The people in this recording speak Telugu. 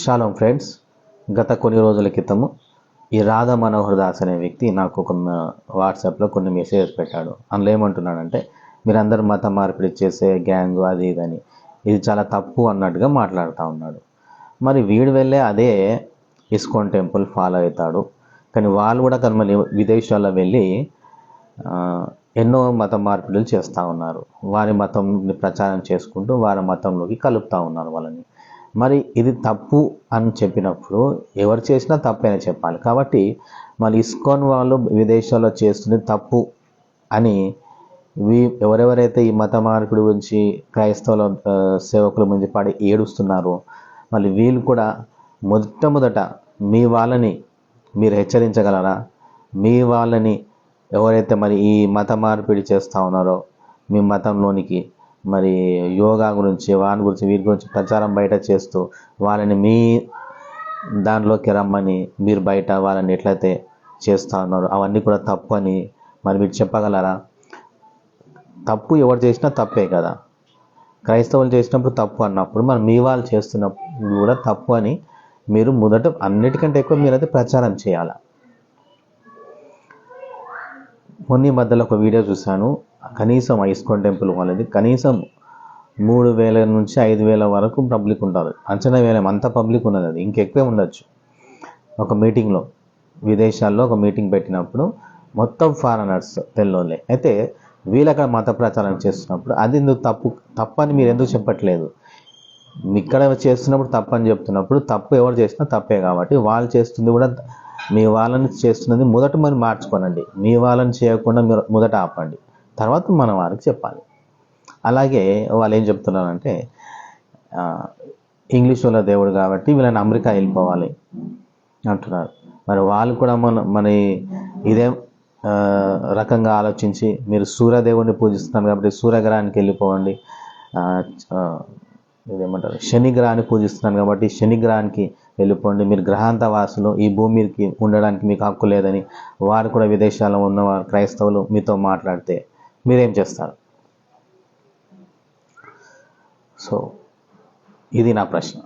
షాలోం ఫ్రెండ్స్ గత కొన్ని రోజుల క్రితము ఈ రాధా మనోహర్ దాస్ అనే వ్యక్తి నాకు ఒక వాట్సాప్లో కొన్ని మెసేజెస్ పెట్టాడు. అందులో ఏమంటున్నాడంటే మీరందరూ మత మార్పిడి చేసే గ్యాంగ్ అది ఇది అని. ఇది చాలా తప్పు అన్నట్టుగా మాట్లాడుతూ ఉన్నాడు. మరి వీడు వెళ్ళే అదే ఇస్కాన్ టెంపుల్ ఫాలో అవుతాడు. కానీ వాళ్ళు కూడా కానీ మళ్ళీ విదేశాల్లో వెళ్ళి ఎన్నో మత మార్పిడులు చేస్తూ ఉన్నారు. వారి మతంని ప్రచారం చేసుకుంటూ వారి మతంలోకి కలుపుతూ ఉన్నారు వాళ్ళని. మరి ఇది తప్పు అని చెప్పినప్పుడు ఎవరు చేసినా తప్పైనా చెప్పాలి. కాబట్టి మళ్ళీ ఇస్కాన్ వాళ్ళు విదేశాల్లో చేస్తుంది తప్పు అని వీ ఎవరెవరైతే ఈ మత మార్పిడి గురించి క్రైస్తవుల సేవకుల గురించి పడి ఏడుస్తున్నారో మళ్ళీ వీళ్ళు కూడా మొట్టమొదట మీ వాళ్ళని మీరు హెచ్చరించగలరా? మీ వాళ్ళని ఎవరైతే మరి ఈ మత మార్పిడి చేస్తూ ఉన్నారో మీ మతంలోనికి మరి యోగా గురించి వాని గురించి వీరి గురించి ప్రచారం బయట చేస్తూ వాళ్ళని మీ దానిలోకి రమ్మని మీరు బయట వాళ్ళని ఎట్లయితే చేస్తూ ఉన్నారో అవన్నీ కూడా తప్పు అని మరి మీరు చెప్పగలరా? తప్పు ఎవరు చేసినా తప్పే కదా. క్రైస్తవులు చేసినప్పుడు తప్పు అన్నప్పుడు మరి మీ వాళ్ళు చేస్తున్నప్పుడు కూడా తప్పు అని మీరు మొదట అన్నిటికంటే ఎక్కువ మీరైతే ప్రచారం చేయాలి? మొన్న మధ్యలో ఒక వీడియో చూశాను. కనీసం ఐస్కాన్ టెంపుల్ వాళ్ళది కనీసం మూడు వేల నుంచి ఐదు వేల వరకు పబ్లిక్ ఉంటుంది అంచనా వేలం అంత పబ్లిక్ ఉన్నది అది. ఇంకెక్కువే ఉండొచ్చు. ఒక మీటింగ్లో విదేశాల్లో ఒక మీటింగ్ పెట్టినప్పుడు మొత్తం ఫారెనర్స్ తెల్లోళ్ళే అయితే వీళ్ళు అక్కడ మత ప్రచారం చేస్తున్నప్పుడు అది ఎందుకు తప్పు? తప్పని మీరు ఎందుకు చెప్పట్లేదు? ఇక్కడ చేస్తున్నప్పుడు తప్పని చెప్తున్నప్పుడు తప్పు ఎవరు చేసినా తప్పే కాబట్టి వాళ్ళు చేస్తుంది కూడా మీ వాళ్ళని చేస్తున్నది మొదట మరి మార్చుకోనండి. మీ వాళ్ళని చేయకుండా మీరు మొదట ఆపండి. తర్వాత మనం వారికి చెప్పాలి. అలాగే వాళ్ళు ఏం చెప్తున్నారంటే ఇంగ్లీష్ వాళ్ళ దేవుడు కాబట్టి వీళ్ళని అమెరికా వెళ్ళిపోవాలి అంటున్నారు. మరి వాళ్ళు కూడా మన మన ఇదే రకంగా ఆలోచించి మీరు సూర్యదేవుడిని పూజిస్తున్నారు కాబట్టి సూర్యగ్రహానికి వెళ్ళిపోవండి ఇదేమంటారు? శనిగ్రహాన్ని పూజిస్తున్నాను కాబట్టి శనిగ్రహానికి వెళ్ళిపోండి. మీరు గ్రహాంత వాసులు ఈ భూమికి ఉండడానికి మీకు హక్కు లేదని వారు కూడా విదేశాల్లో ఉన్నవారు క్రైస్తవులు మీతో మాట్లాడితే మీరేం చేస్తారు? సో ఇది నా ప్రశ్న.